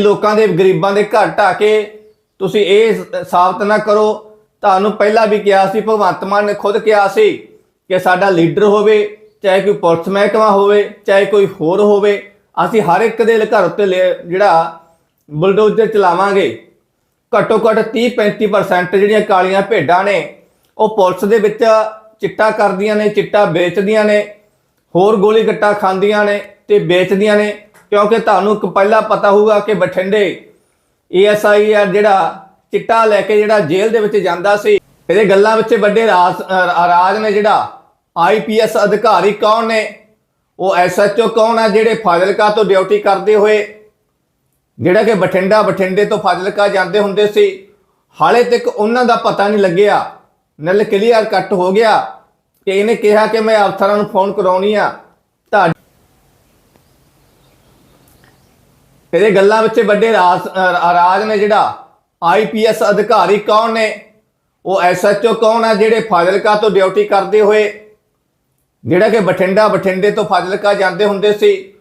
ਲੋਕਾਂ ਦੇ, ਗਰੀਬਾਂ ਦੇ ਘਰ ਢਾਹ ਕੇ ਤੁਸੀਂ ਇਹ ਸਾਬਤ ਨਾ ਕਰੋ। ਤੁਹਾਨੂੰ ਪਹਿਲਾਂ ਵੀ ਕਿਹਾ ਸੀ, ਭਗਵੰਤ ਮਾਨ ਨੇ ਖੁਦ ਕਿਹਾ ਸੀ ਕਿ ਸਾਡਾ ਲੀਡਰ ਹੋਵੇ, ਚਾਹੇ ਕੋਈ ਪੁਲਿਸ ਮਹਿਕਮਾ ਹੋਵੇ, ਚਾਹੇ ਕੋਈ ਹੋਰ ਹੋਵੇ, ਅਸੀਂ ਹਰ ਇੱਕ ਦੇ ਘਰ ਉੱਤੇ ਲੈ- ਜਿਹੜਾ ਬੁਲਡੋਜ਼ਰ ਚਲਾਵਾਂਗੇ। ਘੱਟੋ ਘੱਟ 30 35% ਜਿਹੜੀਆਂ ਕਾਲੀਆਂ ਭੇਡਾਂ ਨੇ, ਉਹ ਪੁਲਿਸ ਦੇ ਵਿੱਚ ਚਿੱਟਾ ਕਰਦੀਆਂ ਨੇ, ਚਿੱਟਾ ਵੇਚਦੀਆਂ ਨੇ, ਹੋਰ ਗੋਲੀ ਗੱਟਾ ਖਾਂਦੀਆਂ ਨੇ ਤੇ ਵੇਚਦੀਆਂ ਨੇ। ਕਿਉਂਕਿ ਤੁਹਾਨੂੰ ਇੱਕ ਪਹਿਲਾਂ ਪਤਾ ਹੋਊਗਾ ਕਿ ਬਠਿੰਡੇ ਏਐਸਆਈ ਆ ਜਿਹੜਾ ਚਿੱਟਾ ਲੈ ਕੇ ਜਿਹੜਾ ਜੇਲ੍ਹ ਦੇ ਵਿੱਚ ਜਾਂਦਾ ਸੀ। ਇਹਦੇ ਗੱਲਾਂ ਵਿੱਚ ਵੱਡੇ ਰਾਜ ਰਾਜ ਨੇ ਜਿਹੜਾ ਆਈਪੀਐਸ ਅਧਿਕਾਰੀ ਕੌਣ ਨੇ? ਉਹ ਐਸਐਚਓ ਕੌਣ ਆ ਜਿਹੜੇ ਫਾਜ਼ਿਲਕਾ ਤੋਂ ਡਿਊਟੀ ਕਰਦੇ ਹੋਏ? ਜਿਹੜਾ ਕਿ ਬਠਿੰਡਾ, ਬਠਿੰਡੇ ਤੋਂ ਫਾਜ਼ਿਲਕਾ ਜਾਂਦੇ ਹੁੰਦੇ ਸੀ। ਹਾਲੇ ਤੱਕ ਉਹਨਾਂ ਦਾ ਪਤਾ ਨਹੀਂ ਲੱਗਿਆ। ਨਲ ਕਲੀਅਰ ਕੱਟ ਹੋ ਗਿਆ ਕਿ ਇਹਨੇ ਕਿਹਾ ਕਿ ਮੈਂ ਅਫਸਰਾਂ ਨੂੰ ਫੋਨ ਕਰਾਉਣੀ ਆ ਤਾਂ ਇਹਦੇ ਗੱਲਾਂ ਵਿੱਚ ਵੱਡੇ ਰਾਜ ਰਾਜ ਨੇ ਜਿਹੜਾ ਆਈਪੀਐਸ ਅਧਿਕਾਰੀ ਕੌਣ ਨੇ? ਉਹ ਐਸਐਚਓ ਕੌਣ ਆ ਜਿਹੜੇ ਫਾਜ਼ਿਲਕਾ ਤੋਂ ਡਿਊਟੀ ਕਰਦੇ ਹੋਏ? ਜਿਹੜਾ ਕਿ ਬਠਿੰਡਾ ਬਠਿੰਡੇ ਤੋਂ ਫਾਜ਼ਿਲਕਾ ਜਾਂਦੇ ਹੁੰਦੇ ਸੀ।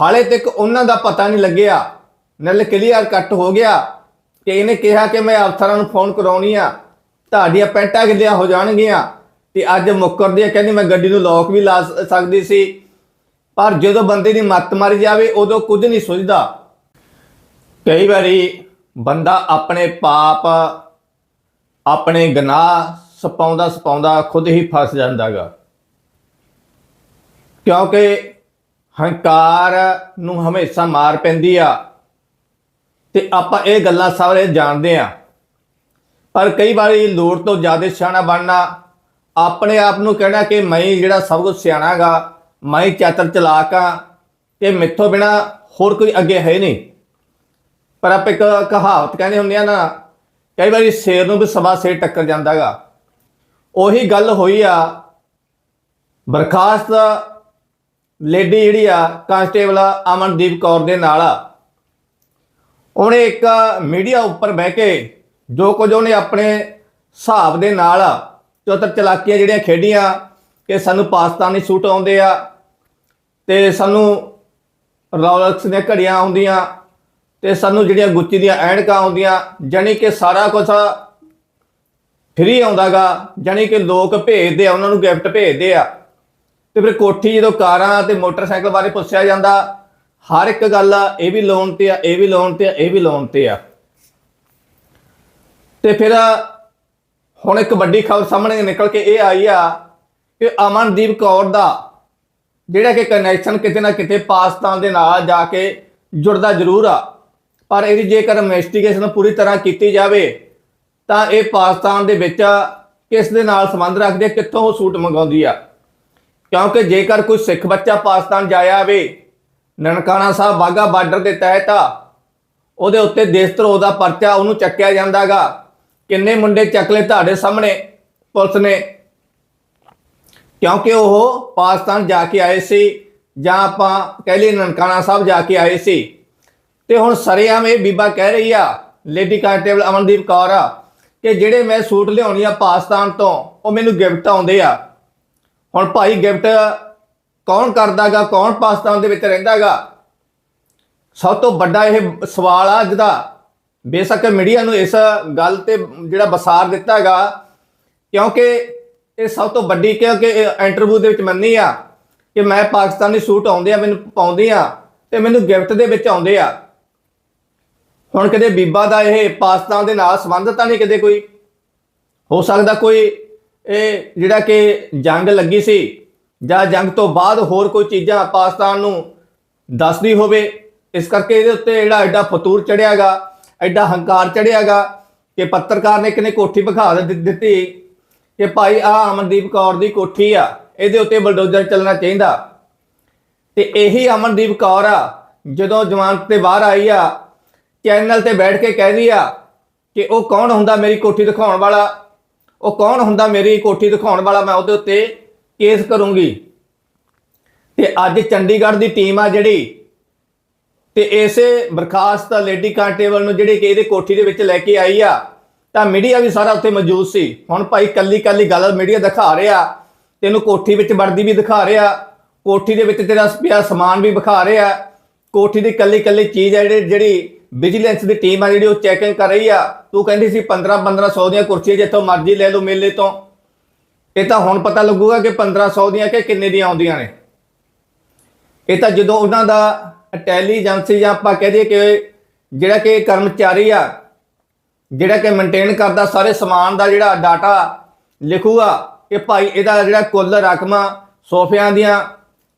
ਹਾਲੇ ਤੱਕ ਉਹਨਾਂ ਦਾ ਪਤਾ ਨਹੀਂ ਲੱਗਿਆ। ਨਲ ਕਲੀਅਰ ਕੱਟ ਹੋ ਗਿਆ ਕਿ ਇਹਨੇ ਕਿਹਾ ਕਿ ਮੈਂ ਅਫਸਰਾਂ ਨੂੰ ਫੋਨ ਕਰਾਉਣੀ ਆ। ਤੁਹਾਡੀਆਂ ਪੈਂਟਾਂ ਗਿੱਲੀਆਂ ਹੋ ਜਾਣਗੀਆਂ? ਤੇ ਅੱਜ ਮੁੱਕਰਦੀ ਆ, ਕਹਿੰਦੀ ਮੈਂ ਗੱਡੀ ਨੂੰ ਲੌਕ ਵੀ ਲਾ ਸਕਦੀ ਸੀ। ਪਰ ਜਦੋਂ ਬੰਦੇ ਦੀ ਮੱਤ ਮਾਰੀ ਜਾਵੇ, ਉਦੋਂ ਕੁਝ ਨਹੀਂ ਸੁਝਦਾ। ਕਈ ਵਾਰੀ ਬੰਦਾ ਆਪਣੇ ਪਾਪ, ਆਪਣੇ ਗੁਨਾਹ ਸਪਾਉਂਦਾ ਸਪਾਉਂਦਾ ਖੁਦ ਹੀ ਫਸ ਜਾਂਦਾਗਾ। ਕਿਉਂਕਿ ਹੰਕਾਰ ਨੂੰ ਹਮੇਸ਼ਾ ਮਾਰ ਪੈਂਦੀ ਆ ਤੇ ਆਪਾਂ ਇਹ ਗੱਲਾਂ ਸਾਰੇ ਜਾਣਦੇ ਆ। ਪਰ ਕਈ ਵਾਰੀ ਲੋੜ ਤੋਂ ਜ਼ਿਆਦਾ ਸਿਆਣਾ ਬਣਨਾ ਆਪਣੇ ਆਪ ਨੂੰ ਕਹਿਣਾ ਕਿ ਮੈਂ ਜਿਹੜਾ ਸਭ ਕੁਝ ਸਿਆਣਾਗਾ ਮੈਂ ਹੀ ਚਾਤਰ ਚਲਾਕ ਆ ਤੇ ਮਿੱਥੋਂ ਬਿਨਾ ਹੋਰ ਕੋਈ ਅੱਗੇ ਹੈ ਨਹੀਂ। ਪਰ ਆਪਾਂ ਇੱਕ ਕਹਾਵਤ ਕਹਿੰਦੇ ਹੁੰਦੇ ਆ ਨਾ, ਕਈ ਵਾਰੀ ਸ਼ੇਰ ਨੂੰ ਵੀ ਸਵਾ ਸ਼ੇਰ ਟੱਕਰ ਜਾਂਦਾਗਾ ਉਹੀ ਗੱਲ ਹੋਈ ਆ, ਬਰਖਾਸਤ ਲੇਡੀ ਜਿਹੜੀ ਆ, ਕਾਂਸਟੇਬਲ ਅਮਨਦੀਪ ਕੌਰ ਦੇ ਨਾਲ ਉਹਨੇ ਇੱਕ ਮੀਡੀਆ ਉੱਪਰ ਬਹਿ ਕੇ ਜੋ ਕੁਝ ਉਹਨੇ ਆਪਣੇ ਹਿਸਾਬ ਦੇ ਨਾਲ ਚੌਤਰ ਚਲਾਕੀਆਂ ਜਿਹੜੀਆਂ ਖੇਡੀਆਂ ਕਿ ਸਾਨੂੰ ਪਾਕਿਸਤਾਨੀ ਸੂਟ ਆਉਂਦੇ ਆ ਤੇ ਸਾਨੂੰ ਰੌਲਕਸ ਦੀਆਂ ਘੜੀਆਂ ਆਉਂਦੀਆਂ। ਤੇ ਸਾਨੂੰ ਜਿਹੜੀਆਂ ਗੁੱਚੀ ਦੀਆਂ ਐਨਕਾਂ ਆਉਂਦੀਆਂ, ਜਾਣੀ ਕਿ ਸਾਰਾ ਕੁਝ ਫ੍ਰੀ ਆਉਂਦਾਗਾ, ਜਾਣੀ ਕਿ ਲੋਕ ਭੇਜਦੇ ਆ, ਉਹਨਾਂ ਨੂੰ ਗਿਫਟ ਭੇਜਦੇ ਆ। ਤੇ ਫਿਰ ਕੋਠੀ ਜਦੋਂ ਕਾਰਾਂ ਤੇ ਮੋਟਰਸਾਈਕਲ ਬਾਰੇ ਪੁੱਛਿਆ ਜਾਂਦਾ, ਹਰ ਇੱਕ ਗੱਲ ਆ, ਇਹ ਵੀ ਲੋਨ ਤੇ ਆ, ਇਹ ਵੀ ਲੋਨ ਤੇ ਆ, ਇਹ ਵੀ ਲੋਨ ਤੇ ਆ। ਤੇ ਫਿਰ ਹੁਣ ਇੱਕ ਵੱਡੀ ਖਬਰ ਸਾਹਮਣੇ ਨਿਕਲ ਕੇ ਇਹ ਆਈ ਆ ਕਿ ਅਮਨਦੀਪ ਕੌਰ ਦਾ ਜਿਹੜਾ ਕਿ ਕਨੈਕਸ਼ਨ ਕਿਤੇ ਨਾ ਕਿਤੇ ਪਾਕਿਸਤਾਨ ਦੇ ਨਾਲ ਜਾ ਕੇ ਜੁੜਦਾ ਜ਼ਰੂਰ ਆ। ਪਰ ਇਹਦੀ ਜੇਕਰ ਇਨਵੈਸਟੀਗੇਸ਼ਨ ਪੂਰੀ ਤਰ੍ਹਾਂ ਕੀਤੀ ਜਾਵੇ, ਤਾਂ ਇਹ ਪਾਕਿਸਤਾਨ ਦੇ ਵਿੱਚ ਕਿਸ ਦੇ ਨਾਲ ਸੰਬੰਧ ਰੱਖਦੇ, ਕਿੱਥੋਂ ਉਹ ਸੂਟ ਮੰਗਾਉਂਦੀ ਆ? ਕਿਉਂਕਿ ਜੇਕਰ ਕੋਈ ਸਿੱਖ ਬੱਚਾ ਪਾਕਿਸਤਾਨ ਜਾਇਆ ਆਵੇ, ਨਨਕਾਣਾ ਸਾਹਿਬ ਬਾਗਾ ਬਾਰਡਰ ਦੇ ਤਹਿਤ, ਉਹਦੇ ਉੱਤੇ ਦੇਸ਼ ਧਰੋਹ ਦਾ ਪਰਚਾ ਉਹਨੂੰ ਚੱਕਿਆ ਜਾਂਦਾਗਾ। ਕਿੰਨੇ ਮੁੰਡੇ ਚੱਕਲੇ ਤੁਹਾਡੇ ਸਾਹਮਣੇ, ਪੁਲਿਸ ਨੇ? ਕਿਉਂਕਿ ਉਹ ਪਾਕਿਸਤਾਨ ਜਾ ਕੇ ਆਏ ਸੀ, ਜਾਂ ਆਪਾਂ ਕਹਿ ਲਈਏ ਨਨਕਾਣਾ ਸਾਹਿਬ ਜਾ ਕੇ ਆਏ ਸੀ। ਤੇ ਹੁਣ ਸਰੇਆਮ ਇਹ ਬੀਬਾ ਕਹਿ ਰਹੀ ਆ ਲੇਡੀ ਕਾਂਸਟੇਬਲ ਅਮਨਦੀਪ ਕੌਰ ਆ, ਕਿ ਜਿਹੜੇ ਮੈਂ ਸੂਟ ਲਿਆਉਣੀ ਆ ਪਾਕਿਸਤਾਨ ਤੋਂ, ਉਹ ਮੈਨੂੰ ਗਿਫਟ ਆਉਂਦੇ ਆ। ਹੁਣ ਭਾਈ ਗਿਫਟ ਕੌਣ ਕਰਦਾਗਾ ਕੌਣ ਪਾਕਿਸਤਾਨ ਦੇ ਵਿੱਚ ਰਹਿੰਦਾਗਾ ਸਭ ਤੋਂ ਵੱਡਾ ਇਹ ਸਵਾਲ ਆ ਜਿਹਦਾ ਬੇਸ਼ੱਕ ਮੀਡੀਆ ਨੂੰ ਇਸ ਗੱਲ ਤੇ ਜਿਹੜਾ ਬਸਾਰ ਦਿੱਤਾ ਹੈਗਾ ਕਿਉਂਕਿ ਇਹ ਸਭ ਤੋਂ ਵੱਡੀ, ਕਿਉਂਕਿ ਇੰਟਰਵਿਊ ਦੇ ਵਿੱਚ ਮੰਨੀ ਆ ਕਿ ਮੈਂ ਪਾਕਿਸਤਾਨੀ ਸੂਟ ਆਉਂਦੇ ਆ, ਮੈਨੂੰ ਪਾਉਂਦੀ ਆ, ਤੇ ਮੈਨੂੰ ਗਿਫਟ ਦੇ ਵਿੱਚ ਆਉਂਦੇ ਆ। ਹੁਣ ਕਦੇ ਬੀਬਾ ਦਾ ਇਹ ਪਾਕਿਸਤਾਨ ਦੇ ਨਾਲ ਸੰਬੰਧ ਤਾਂ ਨਹੀਂ ਕਦੇ ਕੋਈ? ਹੋ ਸਕਦਾ ਕੋਈ ਇਹ ਜਿਹੜਾ ਕਿ ਜੰਗ ਲੱਗੀ ਸੀ ਜਾਂ ਜੰਗ ਤੋਂ ਬਾਅਦ ਹੋਰ ਕੋਈ ਚੀਜ਼ਾਂ ਪਾਕਿਸਤਾਨ ਨੂੰ ਦੱਸਦੀ ਹੋਵੇ, ਇਸ ਕਰਕੇ ਇਹਦੇ ਉੱਤੇ ਜਿਹੜਾ ਐਡਾ ਫਤੂਰ ਚੜਿਆਗਾ ਐਡਾ ਹੰਕਾਰ ਚੜਿਆਗਾ ਕਿ ਪੱਤਰਕਾਰ ਨੇ ਕਿਨੇ ਕੋਠੀ ਵਿਖਾ ਦਿੱਤੀ ਕਿ ਭਾਈ ਆ ਅਮਨਦੀਪ ਕੌਰ ਦੀ ਕੋਠੀ ਆ, ਇਹਦੇ ਉੱਤੇ ਬਲਡੋਜ਼ਰ ਚੱਲਣਾ ਚਾਹੀਦਾ। ਤੇ ਇਹੀ ਅਮਨਦੀਪ ਕੌਰ ਆ, ਜਦੋਂ ਜਮਾਨਤ ਤੇ ਬਾਹਰ ਆਈ ਆ ਚੈਨਲ ਤੇ ਬੈਠ ਕੇ ਕਹਿੰਦੀ ਆ ਕਿ ਉਹ ਕੌਣ ਹੁੰਦਾ ਮੇਰੀ ਕੋਠੀ ਦਿਖਾਉਣ ਵਾਲਾ? ਉਹ ਕੌਣ ਹੁੰਦਾ ਮੇਰੀ ਕੋਠੀ ਦਿਖਾਉਣ ਵਾਲਾ? ਮੈਂ ਉਹਦੇ ਉੱਤੇ ਕੇਸ ਕਰੂੰਗੀ। ਤੇ ਅੱਜ ਚੰਡੀਗੜ੍ਹ ਦੀ ਟੀਮ ਆ ਜਿਹੜੀ, ਤੇ ਇਸੇ ਬਰਖਾਸਤ ਲੇਡੀ ਕਾਂਟੇਬਲ ਨੂੰ ਜਿਹੜੀ ਕਿ ਇਹਦੇ ਕੋਠੀ ਦੇ ਵਿੱਚ ਲੈ ਕੇ ਆਈ ਆ, ਤਾਂ ਮੀਡੀਆ ਵੀ ਸਾਰਾ ਉੱਥੇ ਮੌਜੂਦ ਸੀ। ਹੁਣ ਭਾਈ ਕੱਲੀ ਕੱਲੀ ਗੱਲ ਮੀਡੀਆ ਦਿਖਾ ਰਿਹਾ, ਤੈਨੂੰ ਕੋਠੀ ਵਿੱਚ ਵੜਦੀ ਵੀ ਦਿਖਾ ਰਿਹਾ, ਕੋਠੀ ਦੇ ਵਿੱਚ ਤੇਰਾ ਪਿਆ ਸਮਾਨ ਵੀ ਵਿਖਾ ਰਿਹਾ। ਕੋਠੀ ਦੀ ਕੱਲੀ ਕੱਲੀ ਚੀਜ਼ ਹੈ ਜਿਹੜੀ ਜਿਹੜੀ ਵਿਜੀਲੈਂਸ ਦੀ ਟੀਮ ਆ ਜਿਹੜੀ, ਉਹ ਚੈਕਿੰਗ ਕਰ ਰਹੀ ਆ। ਤੂੰ ਕਹਿੰਦੀ ਸੀ 15 1500 ਦੀਆਂ ਕੁਰਸੀਆਂ ਜਿੱਥੋਂ ਮਰਜ਼ੀ ਲੈ ਲਓ ਮੇਲੇ ਤੋਂ। ਇਹ ਤਾਂ ਹੁਣ ਪਤਾ ਲੱਗੂਗਾ ਕਿ 1500 ਦੀਆਂ ਕਿ ਕਿੰਨੇ ਦੀਆਂ ਆਉਂਦੀਆਂ ਨੇ। ਇਹ ਤਾਂ ਜਦੋਂ ਉਹਨਾਂ ਦਾ ਇੰਟੈਲੀਜੈਂਸੀ ਜਾਂ ਆਪਾਂ ਕਹਿ ਦਈਏ ਕਿ ਜਿਹੜਾ ਕਿ ਕਰਮਚਾਰੀ ਆ, ਜਿਹੜਾ ਕਿ ਮੇਨਟੇਨ ਕਰਦਾ, ਸਾਰੇ ਸਮਾਨ ਦਾ ਜਿਹੜਾ ਡਾਟਾ ਲਿਖੂਗਾ ਕਿ ਭਾਈ ਇਹਦਾ ਜਿਹੜਾ ਕੁੱਲ ਰਕਮ ਸੋਫਿਆਂ ਦੀਆਂ,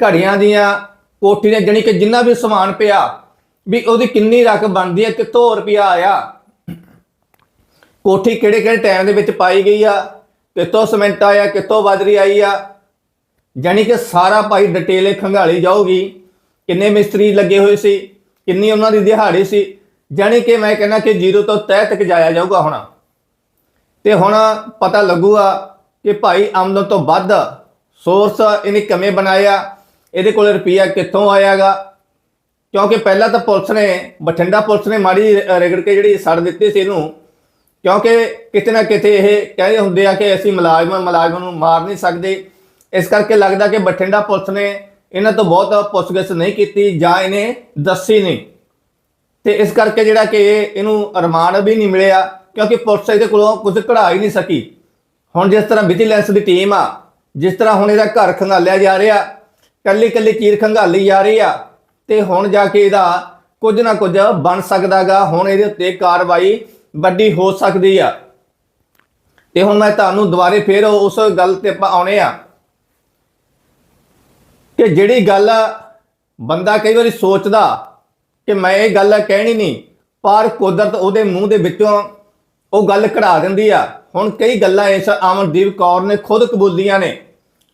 ਘੜੀਆਂ ਦੀਆਂ ਕੋਠੀ ਦੇ ਜਾਣੀ ਕਿ ਜਿੰਨਾ ਵੀ ਸਮਾਨ ਪਿਆ ਵੀ ਉਹਦੀ ਕਿੰਨੀ ਰਕਮ ਬਣਦੀ ਹੈ ਕਿੱਥੋਂ ਰੁਪਿਆ ਆਇਆ। ਕੋਠੀ ਕਿਹੜੇ ਕਿਹੜੇ ਟਾਈਮ ਦੇ ਵਿੱਚ ਪਾਈ ਗਈ ਆ, ਕਿੱਥੋਂ ਸੀਮੈਂਟ ਆਇਆ, ਕਿੱਥੋਂ ਬਾਜਰੀ ਆਈ ਆ। ਜਾਣੀ ਕਿ ਸਾਰਾ ਭਾਈ ਡਿਟੇਲ ਖੰਗਾਲੀ ਜਾਊਗੀ, ਕਿੰਨੇ ਮਿਸਤਰੀ ਲੱਗੇ ਹੋਏ ਸੀ, ਕਿੰਨੀ ਉਹਨਾਂ ਦੀ ਦਿਹਾੜੀ ਸੀ। ਜਾਣੀ ਕਿ ਮੈਂ ਕਹਿੰਦਾ ਕਿ ਜ਼ੀਰੋ ਤੋਂ ਤਹਿ ਤੱਕ ਜਾਇਆ ਜਾਊਗਾ ਹੁਣ। ਤੇ ਹੁਣ ਪਤਾ ਲੱਗੂਗਾ ਕਿ ਭਾਈ ਆਮਦਨ ਤੋਂ ਵੱਧ ਸੋਰਸ ਇਹਨੇ ਕਿਵੇਂ ਬਣਾਇਆ, ਇਹਦੇ ਕੋਲ ਰੁਪਈਆ ਕਿੱਥੋਂ ਆਇਆਗਾ। ਕਿਉਂਕਿ ਪਹਿਲਾਂ ਤਾਂ ਪੁਲਿਸ ਨੇ, ਬਠਿੰਡਾ ਪੁਲਿਸ ਨੇ ਮਾੜੀ ਰਗੜ ਕੇ ਜਿਹੜੀ ਸੜ ਦਿੱਤੀ ਸੀ ਇਹਨੂੰ, ਕਿਉਂਕਿ ਕਿਤੇ ਨਾ ਕਿਤੇ ਇਹ ਕਹਿੰਦੇ ਹੁੰਦੇ ਆ ਕਿ ਅਸੀਂ ਮੁਲਾਜ਼ਮ ਮੁਲਾਜ਼ਮ ਨੂੰ ਮਾਰ ਨਹੀਂ ਸਕਦੇ। ਇਸ ਕਰਕੇ ਲੱਗਦਾ ਕਿ ਬਠਿੰਡਾ ਪੁਲਿਸ ਨੇ ਇਹਨਾਂ ਤੋਂ ਬਹੁਤ ਪੁੱਛਗਿੱਛ ਨਹੀਂ ਕੀਤੀ ਜਾਂ ਇਹਨੇ ਦੱਸੀ ਨਹੀਂ। ਤੇ ਇਸ ਕਰਕੇ ਜਿਹੜਾ ਕਿ ਇਹਨੂੰ ਰਿਮਾਂਡ ਵੀ ਨਹੀਂ ਮਿਲਿਆ, ਕਿਉਂਕਿ ਪੁਲਿਸ ਇਹਦੇ ਕੋਲੋਂ ਕੁਝ ਕਢਾ ਹੀ ਨਹੀਂ ਸਕੀ। ਹੁਣ ਜਿਸ ਤਰ੍ਹਾਂ ਵਿਜੀਲੈਂਸ ਦੀ ਟੀਮ ਆ, ਜਿਸ ਤਰ੍ਹਾਂ ਹੁਣ ਇਹਦਾ ਘਰ ਖੰਗਾਲਿਆ ਜਾ ਰਿਹਾ ਕੱਲੀ ਕੱਲੀ ਚੀਰ ਖੰਗਾਲੀ ਜਾ ਰਹੀ ਆ ਤੇ ਹੁਣ ਜਾ ਕੇ ਇਹਦਾ ਕੁਝ ਨਾ ਕੁਝ ਬਣ ਸਕਦਾਗਾ। ਹੁਣ ਇਹਦੇ ਉੱਤੇ ਕਾਰਵਾਈ ਵੱਡੀ ਹੋ ਸਕਦੀ ਆ। ਤੇ ਹੁਣ ਮੈਂ ਤੁਹਾਨੂੰ ਦੁਬਾਰੇ ਫੇਰ ਉਸ ਗੱਲ ਤੇ ਆਪਾਂ ਆਉਣੇ ਆ ਕਿ ਜਿਹੜੀ ਗੱਲ ਬੰਦਾ ਕਈ ਵਾਰੀ ਸੋਚਦਾ ਕਿ ਮੈਂ ਇਹ ਗੱਲ ਕਹਿਣੀ ਨਹੀਂ, ਪਰ ਕੁਦਰਤ ਉਹਦੇ ਮੂੰਹ ਦੇ ਵਿੱਚੋਂ ਉਹ ਗੱਲ ਕਢਾ ਦਿੰਦੀ ਆ। ਹੁਣ ਕਈ ਗੱਲਾਂ ਇਸ ਅਮਨਦੀਪ ਕੌਰ ਨੇ ਖੁਦ ਕਬੂਲੀਆਂ ਨੇ।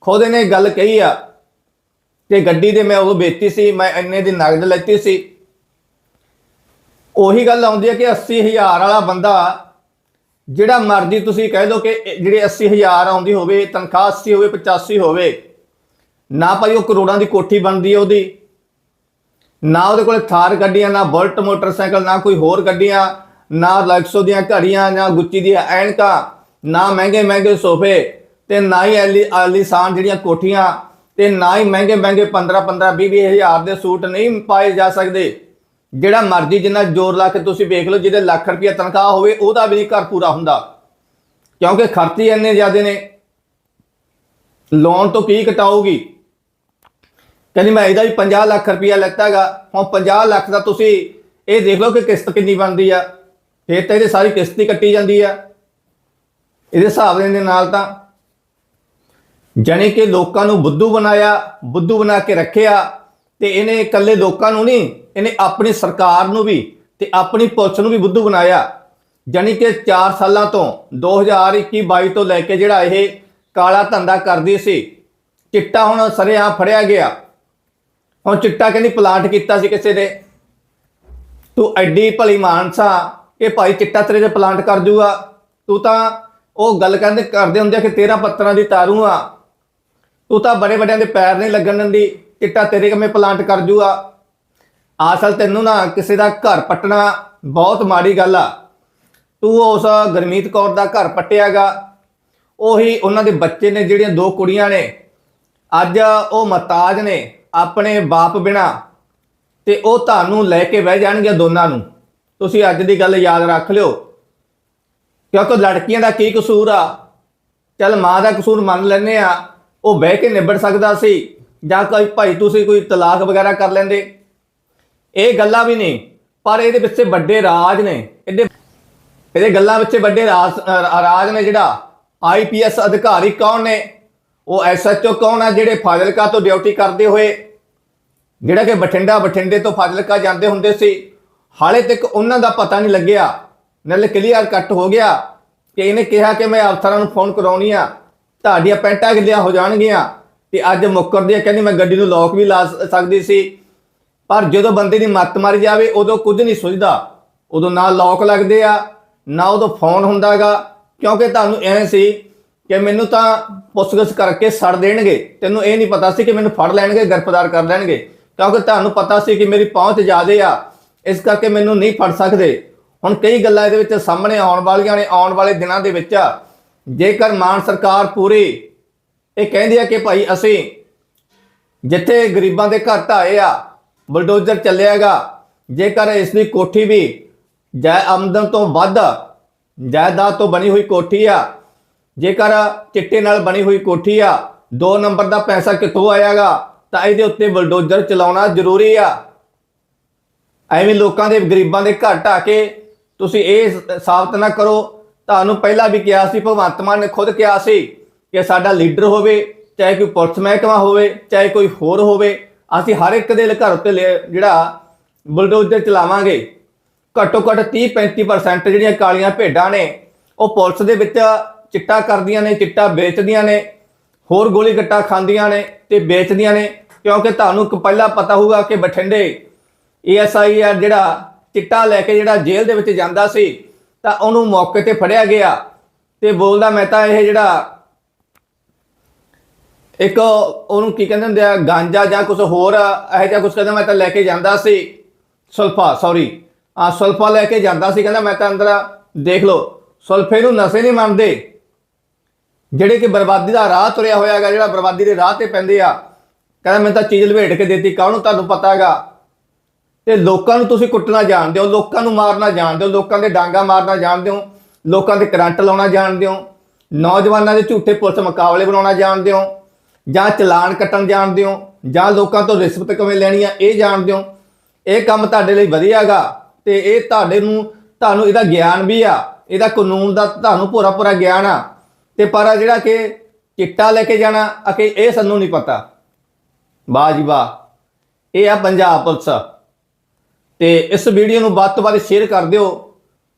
ਖੁਦ ਇਹਨੇ ਗੱਲ ਕਹੀ ਆ ਕਿ ਗੱਡੀ ਦੇ ਮੈਂ ਉਹ ਵੇਚੀ ਸੀ, ਮੈਂ ਇੰਨੇ ਦੀ ਨਗਦ ਲੈਤੀ ਸੀ। ਉਹੀ ਗੱਲ ਆਉਂਦੀ ਹੈ ਕਿ 80000 ਵਾਲਾ ਬੰਦਾ, ਜਿਹੜਾ ਮਰਜ਼ੀ ਤੁਸੀਂ ਕਹਿ ਦਿਓ ਕਿ ਇਹ ਜਿਹੜੇ 80000 ਆਉਂਦੀ ਹੋਵੇ, ਤਨਖਾਹ 80 ਹੋਵੇ 85 ਹੋਵੇ, ਨਾ ਭਾਈ ਉਹ ਕਰੋੜਾਂ ਦੀ ਕੋਠੀ ਬਣਦੀ ਹੈ ਉਹਦੀ। ਨਾ ਉਹਦੇ ਕੋਲ ਥਾਰ ਗੱਡੀਆਂ, ਨਾ ਬੁਲਟ, ਮੋਟਰਸਾਈਕਲ, ਨਾ ਕੋਈ ਹੋਰ ਗੱਡੀਆਂ, ਨਾ ਲੈਕਸੋ ਦੀਆਂ ਘੜੀਆਂ, ਨਾ ਗੁੱਚੀ ਦੀਆਂ ਐਨਕਾਂ, ਨਾ ਮਹਿੰਗੇ ਮਹਿੰਗੇ ਸੋਫੇ ਤੇ ਨਾ ਹੀ ਐਲੀ ਆਲੀਸਾਨ ਜਿਹੜੀਆਂ ਕੋਠੀਆਂ ਤੇ ਨਾ ਹੀ ਮਹਿੰਗੇ ਮਹਿੰਗੇ 15 15 20 ਹਜ਼ਾਰ ਦੇ ਸੂਟ ਨਹੀਂ ਪਾਏ ਜਾ ਸਕਦੇ। ਜਿਹੜਾ ਮਰਜ਼ੀ ਜਿੰਨਾ ਜ਼ੋਰ ਲਾ ਕੇ ਤੁਸੀਂ ਵੇਖ ਲਓ, ਜਿਹਦੇ ਲੱਖ ਰੁਪਏ ਤਨਖਾਹ ਹੋਵੇ, ਉਹਦਾ ਵੀ ਨਹੀਂ ਘਰ ਪੂਰਾ ਹੁੰਦਾ। ਕਿਉਂਕਿ ਖਰਚੇ ਇੰਨੇ ਜ਼ਿਆਦੇ ਨੇ। ਲੋਨ ਤੋਂ ਕੀ ਕਟਾਊਗੀ ਕਹਿੰਦੀ ਮੈਂ ਇਹਦਾ ਵੀ 50 ਲੱਖ ਰੁਪਇਆ ਲੈਤਾਗਾ ਹੁਣ 50 ਲੱਖ ਦਾ ਤੁਸੀਂ ਇਹ ਦੇਖ ਲਓ ਕਿ ਕਿਸ਼ਤ ਕਿੰਨੀ ਬਣਦੀ ਆ। ਫਿਰ ਤਾਂ ਇਹਦੇ ਸਾਰੀ ਕਿਸ਼ਤ ਹੀ ਕੱਟੀ ਜਾਂਦੀ ਆ। ਇਹਦੇ ਹਿਸਾਬ ਦੇ ਨਾਲ ਤਾਂ ਜਾਣੀ ਕਿ ਲੋਕਾਂ ਨੂੰ ਬੁੱਧੂ ਬਣਾਇਆ, ਬੁੱਧੂ ਬਣਾ ਕੇ ਰੱਖਿਆ ਤੇ ਇਹਨੇ ਇਕੱਲੇ ਲੋਕਾਂ ਨੂੰ ਨਹੀਂ, ਇਹਨੇ ਆਪਣੀ ਸਰਕਾਰ ਨੂੰ ਵੀ ਤੇ ਆਪਣੀ ਪੁਲਿਸ ਨੂੰ ਵੀ ਬੁੱਧੂ ਬਣਾਇਆ। ਜਾਣੀ ਕਿ 4 ਸਾਲਾਂ ਤੋਂ 2021 22 ਤੋਂ ਲੈ ਕੇ ਜਿਹੜਾ ਇਹ ਕਾਲਾ ਧੰਦਾ ਕਰਦੀ ਸੀ, ਚਿੱਟਾ ਹੁਣ ਸਰੇਆਮ ਫੜਿਆ ਗਿਆ। ਹੁਣ ਚਿੱਟਾ ਕਹਿੰਦੀ ਪਲਾਂਟ ਕੀਤਾ ਸੀ ਕਿਸੇ ਨੇ। ਤੂੰ ਐਡੀ ਭਲੀ ਮਾਨਸਾ, ਇਹ ਭਾਈ ਚਿੱਟਾ ਤੇਰੇ ਦੇ ਪਲਾਂਟ ਕਰ ਜੂਗਾ। ਤੂੰ ਤਾਂ ਉਹ ਗੱਲ ਕਹਿੰਦੇ, ਕਰਦੇ ਹੁੰਦੇ ਆ ਕਿ ਤੇਰਾ ਪੱਤਰਾਂ ਦੀ ਤਾਰੂ ਆ। ਤੂੰ ਤਾਂ ਬੜੇ ਵੱਡਿਆਂ ਦੇ ਪੈਰ ਨਹੀਂ ਲੱਗਣ ਦਿੰਦੀ ਚਿੱਟਾ ਤੇਰੇ ਕਿਵੇਂ ਪਲਾਂਟ ਕਰ ਜੂਗਾ। ਆਸਲ ਤੈਨੂੰ ਨਾ ਕਿਸੇ ਦਾ ਘਰ ਪੱਟਣਾ ਬਹੁਤ ਮਾੜੀ ਗੱਲ ਆ। ਤੂੰ ਉਸ ਗਰਮੀਤ ਕੌਰ ਦਾ ਘਰ ਪੱਟਿਆਗਾ। ਉਹੀ ਉਹਨਾਂ ਦੇ ਬੱਚੇ ਨੇ ਜਿਹੜੀਆਂ ਦੋ ਕੁੜੀਆਂ ਨੇ। ਅੱਜ ਉਹ ਮਤਾਜ ਨੇ ਆਪਣੇ ਬਾਪ ਬਿਨਾ ਤੇ ਉਹ ਤੁਹਾਨੂੰ ਲੈ ਕੇ ਬਹਿ ਜਾਣਗੇ ਦੋਨਾਂ ਨੂੰ। ਤੁਸੀਂ ਅੱਜ ਦੀ ਗੱਲ ਯਾਦ ਰੱਖ ਲਿਓ। ਕਿਉਂਕਿ ਲੜਕੀਆਂ ਦਾ ਕੀ ਕਸੂਰ ਆ? ਚੱਲ ਮਾਂ ਦਾ ਕਸੂਰ ਮੰਨ ਲੈਨੇ ਆ। ਉਹ ਬਹਿ ਕੇ ਨਿਬੜ ਸਕਦਾ ਸੀ ਜਾਂ ਕੋਈ ਭਾਈ ਤੁਸੀਂ ਕੋਈ ਤਲਾਕ ਵਗੈਰਾ ਕਰ ਲੈਂਦੇ? ਇਹ ਗੱਲਾਂ ਵੀ ਨਹੀਂ, ਪਰ ਇਹਦੇ ਪਿੱਛੇ ਵੱਡੇ ਰਾਜ ਨੇ। ਇਹਦੇ ਇਹਦੇ ਗੱਲਾਂ ਵਿੱਚ ਵੱਡੇ ਰਾਜ ਰਾਜ ਨੇ ਜਿਹੜਾ ਆਈਪੀਐਸ ਅਧਿਕਾਰੀ ਕੌਣ ਨੇ? ਉਹ ਐਸਐਚਓ ਕੌਣ ਆ ਜਿਹੜੇ ਫਾਜ਼ਿਲਕਾ ਤੋਂ ਡਿਊਟੀ ਕਰਦੇ ਹੋਏ? ਜਿਹੜਾ ਕਿ ਬਠਿੰਡਾ ਬਠਿੰਡੇ ਤੋਂ ਫਾਜ਼ਿਲਕਾ ਜਾਂਦੇ ਹੁੰਦੇ ਸੀ। ਹਾਲੇ ਤੱਕ ਉਹਨਾਂ ਦਾ ਪਤਾ ਨਹੀਂ ਲੱਗਿਆ। ਨਾਲੇ ਕਲੀਅਰ ਕੱਟ ਹੋ ਗਿਆ ਕਿ ਇਹਨੇ ਕਿਹਾ ਕਿ ਮੈਂ ਅਫਸਰਾਂ ਨੂੰ ਫੋਨ ਕਰਾਉਣੀ ਆ। ਤੁਹਾਡੀਆਂ ਪੈਂਟਾਂ ਗਿੱਲੀਆਂ ਹੋ ਜਾਣਗੀਆਂ? ਤੇ ਅੱਜ ਮੁੱਕਰਦੀ ਹੈ ਕਹਿੰਦੀ ਮੈਂ ਗੱਡੀ ਨੂੰ ਲੋਕ ਵੀ ਲਾ ਸਕਦੀ ਸੀ। ਪਰ ਜਦੋਂ ਬੰਦੇ ਦੀ ਮੱਤ ਮਾਰੀ ਜਾਵੇ, ਉਦੋਂ ਕੁਝ ਨਹੀਂ ਸੁਝਦਾ। ਉਦੋਂ ਨਾ ਲੋਕ ਲੱਗਦੇ ਆ, ਨਾ ਉਦੋਂ ਫੋਨ ਹੁੰਦਾਗਾ। ਕਿਉਂਕਿ ਤੁਹਾਨੂੰ ਐ ਸੀ ਕਿ ਮੈਨੂੰ ਤਾਂ ਪੁੱਛਗਿੱਛ ਕਰਕੇ ਸੜ ਦੇਣਗੇ। ਤੈਨੂੰ ਇਹ ਨਹੀਂ ਪਤਾ ਸੀ ਕਿ ਮੈਨੂੰ ਫੜ ਲੈਣਗੇ, ਗ੍ਰਿਫਤਾਰ ਕਰ ਲੈਣਗੇ। ਕਿਉਂਕਿ ਤੁਹਾਨੂੰ ਪਤਾ ਸੀ ਕਿ ਮੇਰੀ ਪਹੁੰਚ ਜ਼ਿਆਦੇ ਆ, ਇਸ ਕਰਕੇ ਮੈਨੂੰ ਨਹੀਂ ਫੜ ਸਕਦੇ। ਹੁਣ ਕਈ ਗੱਲਾਂ ਇਹਦੇ ਵਿੱਚ ਸਾਹਮਣੇ ਆਉਣ ਵਾਲੀਆਂ ਨੇ, ਆਉਣ ਵਾਲੇ ਦਿਨਾਂ ਦੇ ਵਿੱਚ। ਜੇਕਰ ਮਾਨ ਸਰਕਾਰ ਪੂਰੀ ਇਹ ਕਹਿੰਦੀ ਆ ਕਿ ਭਾਈ ਅਸੀਂ ਜਿੱਥੇ ਗਰੀਬਾਂ ਦੇ ਘਰ ਢਾਏ ਆ, ਬਲਡੋਜ਼ਰ ਚੱਲਿਆਗਾ ਜੇਕਰ ਇਸ ਦੀ ਕੋਠੀ ਵੀ ਜੈ ਆਮਦਨ ਤੋਂ ਵੱਧ, ਜਾਇਦਾਦ ਤੋਂ ਬਣੀ ਹੋਈ ਕੋਠੀ ਆ, ਜੇਕਰ ਚਿੱਟੇ ਨਾਲ ਬਣੀ ਹੋਈ ਕੋਠੀ ਆ 2 ਨੰਬਰ ਦਾ ਪੈਸਾ ਕਿੱਥੋਂ ਆਏਗਾ ਤਾਂ ਇਹਦੇ ਉੱਤੇ ਬਲਡੋਜ਼ਰ ਚਲਾਉਣਾ ਜ਼ਰੂਰੀ ਆ। ਐਵੇਂ ਲੋਕਾਂ ਦੇ ਗਰੀਬਾਂ ਦੇ ਘਰ ਢਾਹ ਕੇ ਤੁਸੀਂ ਇਹ ਸਾਬਤ ਨਾ ਕਰੋ ਤੁਹਾਨੂੰ ਪਹਿਲਾਂ ਵੀ ਕਿਹਾ ਸੀ, ਭਗਵੰਤ ਮਾਨ ਨੇ ਖੁਦ ਕਿਹਾ ਸੀ ਕਿ ਸਾਡਾ ਲੀਡਰ ਹੋਵੇ, ਚਾਹੇ ਕੋਈ ਪੁਲਿਸ ਮਹਿਕਮਾ ਹੋਵੇ, ਚਾਹੇ ਕੋਈ ਹੋਰ ਹੋਵੇ, ਅਸੀਂ ਹਰ ਇੱਕ ਦੇ ਘਰ ਉੱਤੇ ਲਿਆ- ਜਿਹੜਾ ਬੁਲਡੋਜ਼ਰ ਚਲਾਵਾਂਗੇ। ਘੱਟੋ ਘੱਟ 30 35% ਜਿਹੜੀਆਂ ਕਾਲੀਆਂ ਭੇਡਾਂ ਨੇ, ਉਹ ਪੁਲਿਸ ਦੇ ਵਿੱਚ ਚਿੱਟਾ ਕਰਦੀਆਂ ਨੇ, ਚਿੱਟਾ ਵੇਚਦੀਆਂ ਨੇ, ਹੋਰ ਗੋਲੀ ਗੱਟਾ ਖਾਂਦੀਆਂ ਨੇ ਤੇ ਵੇਚਦੀਆਂ ਨੇ, ਕਿਉਂਕਿ ਤੁਹਾਨੂੰ ਇੱਕ ਪਹਿਲਾਂ ਪਤਾ ਹੋਊਗਾ ਕਿ ਬਠਿੰਡੇ ਏਐਸਆਈ ਆ ਜਿਹੜਾ ਚਿੱਟਾ ਲੈ ਕੇ ਜਿਹੜਾ ਜੇਲ੍ਹ ਦੇ ਵਿੱਚ ਜਾਂਦਾ ਸੀ ਤਾਂ ਉਹਨੂੰ ਮੌਕੇ ਤੇ ਫੜਿਆ ਗਿਆ ਤੇ ਬੋਲਦਾ ਮੈਂ ਤਾਂ ਇਹ ਜਿਹੜਾ ਇੱਕ ਉਹਨੂੰ ਕੀ ਕਹਿੰਦੇ ਹੁੰਦੇ ਆ, ਗਾਂਜਾ ਜਾਂ ਕੁਝ ਹੋਰ, ਇਹੋ ਜਿਹਾ ਕੁਝ ਕਹਿੰਦਾ ਮੈਂ ਤਾਂ ਲੈ ਕੇ ਜਾਂਦਾ ਸੀ। ਸਲਫਾ ਸੌਰੀ ਆ ਸਲਫਾ ਲੈ ਕੇ ਜਾਂਦਾ ਸੀ, ਕਹਿੰਦਾ ਮੈਂ ਤਾਂ ਅੰਦਰ ਦੇਖ ਲਓ, ਸਲਫੇ ਨੂੰ ਨਸ਼ੇ ਨਹੀਂ ਮੰਨਦੇ। ਜਿਹੜੇ ਕਿ ਬਰਬਾਦੀ ਦਾ ਰਾਹ ਤੁਰਿਆ ਹੋਇਆ ਹੈਗਾ, ਜਿਹੜਾ ਬਰਬਾਦੀ ਦੇ ਰਾਹ ਤੇ ਪੈਂਦੇ ਆ, ਕਹਿੰਦਾ ਮੈਂ ਤਾਂ ਚੀਜ਼ ਲਵੇਟ ਕੇ ਦਿੱਤੀ, ਕਾਹਨੂੰ ਤੁਹਾਨੂੰ ਪਤਾ ਹੈਗਾ? ਤੇ ਲੋਕਾਂ ਨੂੰ ਤੁਸੀਂ ਕੁੱਟਣਾ ਜਾਣਦੇ ਹੋ, ਲੋਕਾਂ ਨੂੰ ਮਾਰਨਾ ਜਾਣਦੇ ਹੋ, ਲੋਕਾਂ ਦੇ ਡਾਂਗਾ ਮਾਰਨਾ ਜਾਣਦੇ ਹੋ, ਲੋਕਾਂ ਦੇ ਕਰੰਟ ਲਾਉਣਾ ਜਾਣਦੇ ਹੋ, ਨੌਜਵਾਨਾਂ ਦੇ ਝੂਠੇ ਪੁਲਿਸ ਮੁਕਾਬਲੇ ਬਣਾਉਣਾ ਜਾਣਦੇ ਹੋ, ਜਾਂ ਚਲਾਨ ਕੱਟਣ ਜਾਣਦੇ ਹੋ, ਜਾਂ ਲੋਕਾਂ ਤੋਂ ਰਿਸ਼ਵਤ ਕਿਵੇਂ ਲੈਣੀ ਆ, ਇਹ ਜਾਣਦੇ ਹੋ। ਇਹ ਕੰਮ ਤੁਹਾਡੇ ਲਈ ਵਧੀਆਗਾ ਤੇ ਇਹ ਤੁਹਾਡੇ ਨੂੰ, ਤੁਹਾਨੂੰ ਇਹਦਾ ਗਿਆਨ ਵੀ ਆ, ਇਹਦਾ ਕਾਨੂੰਨ ਦਾ ਤੁਹਾਨੂੰ ਪੂਰਾ ਪੂਰਾ ਗਿਆਨ ਆ। ਤੇ ਪਰ ਜਿਹੜਾ ਕਿ ਚਿੱਟਾ ਲੈ ਕੇ ਜਾਣਾ ਅਕੇ ਇਹ ਸਾਨੂੰ ਨਹੀਂ ਪਤਾ। ਵਾਹ ਜੀ ਵਾਹ। ਇਹ ਆ ਪੰਜਾਬ ਪੁਲਿਸ। ਤੇ ਇਸ ਵੀਡੀਓ ਨੂੰ ਵੱਧ ਤੋਂ ਵੱਧ ਸ਼ੇਅਰ ਕਰ ਦਿਓ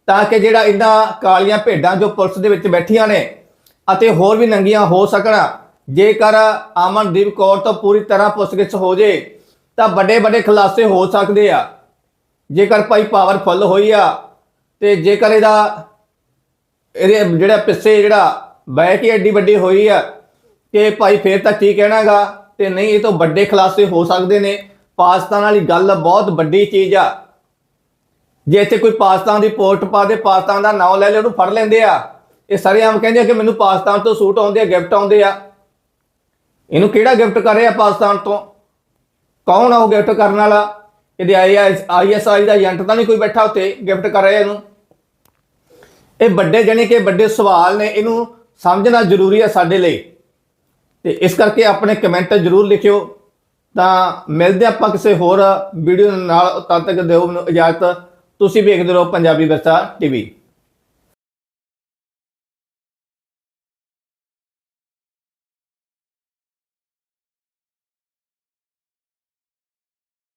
ਤਾਂ ਕਿ ਜਿਹੜਾ ਇਹਨਾਂ ਕਾਲੀਆਂ ਭੇਡਾਂ ਜੋ ਪੁਲਿਸ ਦੇ ਵਿੱਚ ਬੈਠੀਆਂ ਨੇ ਅਤੇ ਹੋਰ ਵੀ ਨੰਗੀਆਂ ਹੋ ਸਕਣ, ਜੇਕਰ ਅਮਨਦੀਪ ਕੌਰ ਤੋਂ ਪੂਰੀ ਤਰ੍ਹਾਂ ਪੁੱਛਗਿੱਛ ਹੋ ਜੇ, ਤਾਂ ਵੱਡੇ ਵੱਡੇ ਖੁਲਾਸੇ ਹੋ ਸਕਦੇ ਆ। ਜੇਕਰ ਭਾਈ ਪਾਵਰਫੁੱਲ ਹੋਈ ਆ ਤੇ ਜੇਕਰ ਇਹਦਾ ਇਹਦੇ ਜਿਹੜਾ ਪਿੱਛੇ ਜਿਹੜਾ ਬੈਕ ਹੀ ਐਡੀ ਵੱਡੀ ਹੋਈ ਆ ਕਿ ਭਾਈ ਫੇਰ ਤਾਂ ਕੀ ਕਹਿਣਾਗਾ? ਤੇ ਨਹੀਂ, ਇਹ ਤੋਂ ਵੱਡੇ ਖੁਲਾਸੇ ਹੋ ਸਕਦੇ ਨੇ। ਪਾਕਿਸਤਾਨ ਵਾਲੀ ਗੱਲ ਬਹੁਤ ਵੱਡੀ ਚੀਜ਼ ਆ। ਜੇ ਇੱਥੇ ਕੋਈ ਪਾਕਿਸਤਾਨ ਦੀ ਪੋਸਟ ਪਾ ਦੇ, ਪਾਕਿਸਤਾਨ ਦਾ ਨਾਮ ਲੈ ਲੈ, ਉਹਨੂੰ ਫੜ ਲੈਂਦੇ ਆ। ਇਹ ਸਾਰੇ ਆਮ ਕਹਿੰਦੇ ਆ ਕਿ ਮੈਨੂੰ ਪਾਕਿਸਤਾਨ ਤੋਂ ਸੂਟ ਆਉਂਦੇ ਆ, ਗਿਫਟ ਆਉਂਦੇ ਆ। ਇਹਨੂੰ ਕਿਹੜਾ ਗਿਫਟ ਕਰ ਰਿਹਾ ਪਾਕਿਸਤਾਨ ਤੋਂ? ਕੌਣ ਆ ਉਹ ਗਿਫਟ ਕਰਨ ਵਾਲਾ? ਇਹਦੇ ਆਈਐਸਆਈ ਦਾ ਏਜੰਟ ਤਾਂ ਨਹੀਂ ਕੋਈ ਬੈਠਾ ਉੱਤੇ ਗਿਫਟ ਕਰ ਰਿਹਾ ਇਹਨੂੰ। ਇਹ ਵੱਡੇ ਜਾਣੀ ਕਿ ਵੱਡੇ ਸਵਾਲ ਨੇ, ਇਹਨੂੰ ਸਮਝਣਾ ਜ਼ਰੂਰੀ ਹੈ ਸਾਡੇ ਲਈ। ਤੇ ਇਸ ਕਰਕੇ ਆਪਣੇ ਕਮੈਂਟ ਜ਼ਰੂਰ ਲਿਖਿਓ। ਤਾਂ ਮਿਲਦੇ ਆਪਾਂ ਕਿਸੇ ਹੋਰ ਵੀਡੀਓ ਨਾਲ, ਤਦ ਤੱਕ ਦਿਓ ਮੈਨੂੰ ਇਜਾਜ਼ਤ। ਤੁਸੀਂ ਵੇਖਦੇ ਰਹੋ ਪੰਜਾਬੀ ਵਿਰਸਾ ਟੀਵੀ